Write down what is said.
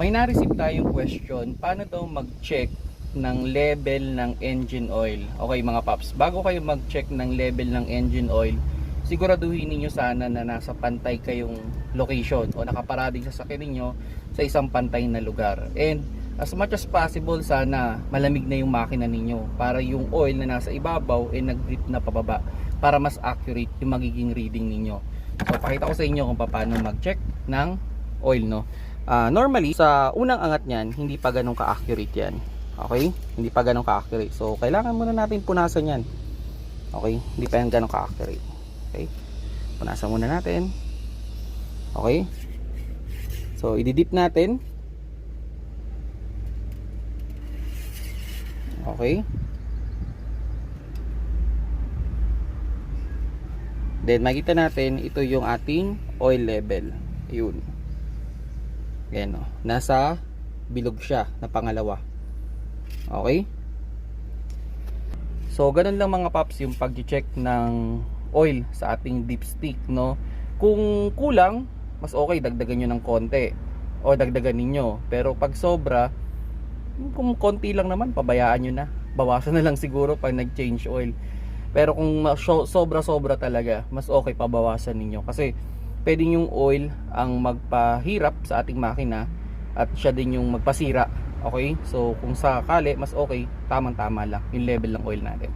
may na-receive tayong question, paano daw mag-check ng level ng engine oil? Okay mga paps, bago kayo mag-check ng level ng engine oil, siguraduhin niyo sana na nasa pantay kayong location o nakaparading sa sakyan ninyo sa isang pantay na lugar. And as much as possible sana malamig na yung makina ninyo para yung oil na nasa ibabaw ay nag-drip na pababa para mas accurate yung magiging reading ninyo. So pakita ko sa inyo kung paano mag-check ng oil no. Ah, normally sa unang angat niyan hindi pa ganun ka-accurate yan. Okay? Hindi pa ganun ka-accurate. So kailangan muna natin punasan yan. Okay? Hindi pa yan ganun ka-accurate. Okay? Punasan muna natin. Okay? So ididip natin. Okay? Then makita natin ito yung ating oil level. Yun. Ayan o. Nasa bilog siya na pangalawa. Okay? So, ganun lang mga paps yung pag-check ng oil sa ating dipstick, no? Kung kulang, mas okay, dagdagan nyo ng konti. O dagdagan ninyo. Pero pag sobra, kung konti lang naman, pabayaan nyo na. Bawasan na lang siguro pag nag-change oil. Pero kung sobra-sobra talaga, mas okay pabawasan ninyo. Kasi pwedeng yung oil ang magpahirap sa ating makina at siya din yung magpasira. Okay? So kung sakali, mas okay, tamang-tama lang yung level ng oil natin.